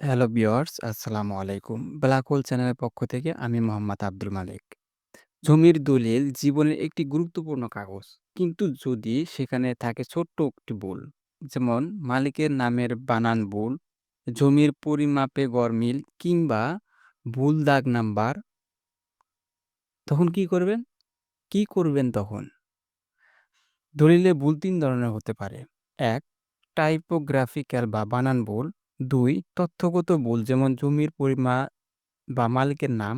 Hello viewers, আসসালামু আলাইকুম। Black hole চ্যানেলের পক্ষ থেকে আমি মোহাম্মদ আব্দুল মালিক জমির দলিল জীবনের একটি গুরুত্বপূর্ণ কাগজ। কিন্তু যদি সেখানে থাকে ছোট্ট একটি ভুল, যেমন মালিকের নামের বানান ভুল, জমির পরিমাপে গরমিল কিংবা ভুল দাগ নাম্বার, তখন কি করবেন? কি করবেন তখন? দলিলে ভুল তিন ধরনের হতে পারে। এক টাইপোগ্রাফিক্যাল বা বানান ভুল। দুই, তথ্যগত ভুল, যেমন জমির পরিমাপ বা মালিকের নাম।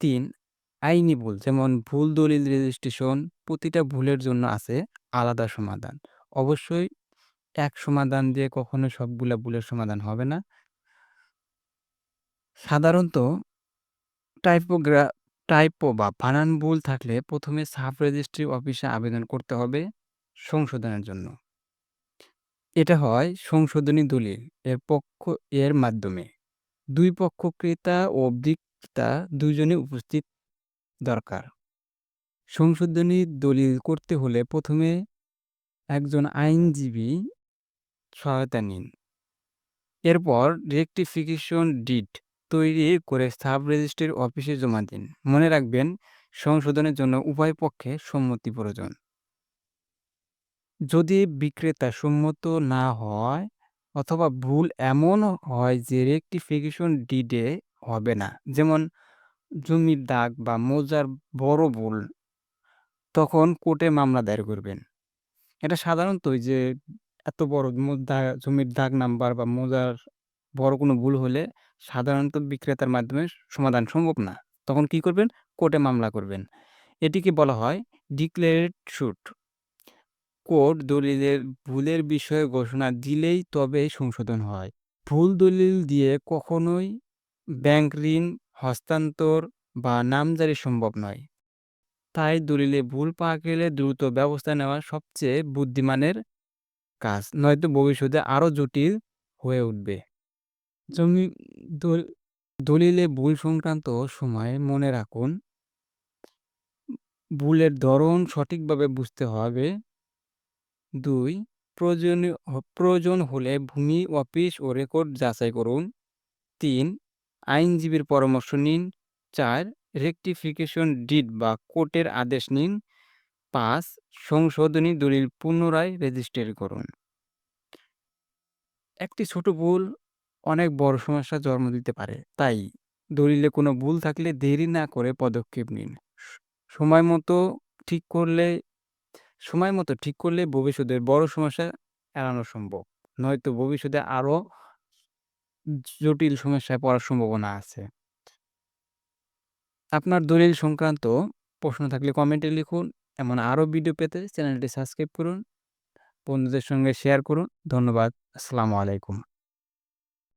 তিন, আইনি ভুল, যেমন ভুল দলিল রেজিস্ট্রেশন। প্রতিটা ভুলের জন্য আছে আলাদা সমাধান। অবশ্যই এক সমাধান দিয়ে কখনো সবগুলা ভুলের সমাধান হবে না। সাধারণত টাইপোগ্রা, টাইপো বা বানান ভুল থাকলে প্রথমে সাব রেজিস্ট্রি অফিসে আবেদন করতে হবে সংশোধনের জন্য। এটা হয় সংশোধনী দলিল এর পক্ষ এর মাধ্যমে। দুই পক্ষ ক্রেতা ও বিক্রেতা দুজনই উপস্থিত দরকার। সংশোধনী দলিল করতে হলে প্রথমে একজন আইনজীবী সহায়তা নিন। এরপর রেকটিফিকেশন ডিড তৈরি করে সাব রেজিস্ট্রির অফিসে জমা দিন। মনে রাখবেন, সংশোধনের জন্য উভয় পক্ষে সম্মতি প্রয়োজন। যদি বিক্রেতা সম্মত না হয় অথবা ভুল এমন হয় যে রেকটিফিকেশন ডিডে হবে না, যেমন জমির দাগ বা মোজার বড় ভুল, তখন কোর্টে মামলা দায়ের করবেন। এটা সাধারণত ওই যে এত বড় জমির দাগ নাম্বার বা মোজার বড় কোনো ভুল হলে সাধারণত বিক্রেতার মাধ্যমে সমাধান সম্ভব না। তখন কি করবেন? কোর্টে মামলা করবেন। এটিকে বলা হয় ডিক্লেয়ারেড সুট। কোর্ট দলিলের ভুলের বিষয়ে ঘোষণা দিলেই তবেই সংশোধন হয়। ভুল দলিল দিয়ে কখনোই ব্যাংক ঋণ, হস্তান্তর বা নামজারি সম্ভব নয়। তাই দলিলে ভুল পাওয়া গেলে দ্রুত ব্যবস্থা নেওয়া সবচেয়ে বুদ্ধিমানের কাজ। নয়তো ভবিষ্যতে আরও জটিল হয়ে উঠবে। জমি দল, দলিলে ভুল সংক্রান্ত সময় মনে রাখুন ভুলের ধরন সঠিকভাবে বুঝতে হবে। দুই, প্রয়োজনীয় প্রয়োজন হলে ভূমি, অফিস ও রেকর্ড যাচাই করুন। তিন, আইনজীবীর পরামর্শ নিন। চার, রেকটিফিকেশন ডিড বা কোর্টের আদেশ নিন। পাঁচ, সংশোধনী দলিল পুনরায় রেজিস্ট্রি করুন। একটি ছোট ভুল অনেক বড় সমস্যার জন্ম দিতে পারে। তাই দলিলে কোনো ভুল থাকলে দেরি না করে পদক্ষেপ নিন। সময় মতো ঠিক করলে সময় মতো ঠিক করলে ভবিষ্যতের বড় সমস্যা এড়ানো সম্ভব। নয়তো ভবিষ্যতে আরও জটিল সমস্যায় পড়ার সম্ভাবনা আছে। আপনার দলিল সংক্রান্ত প্রশ্ন থাকলে কমেন্টে লিখুন। এমন আরও ভিডিও পেতে চ্যানেলটি সাবস্ক্রাইব করুন। বন্ধুদের সঙ্গে শেয়ার করুন। ধন্যবাদ। আসসালামু আলাইকুম।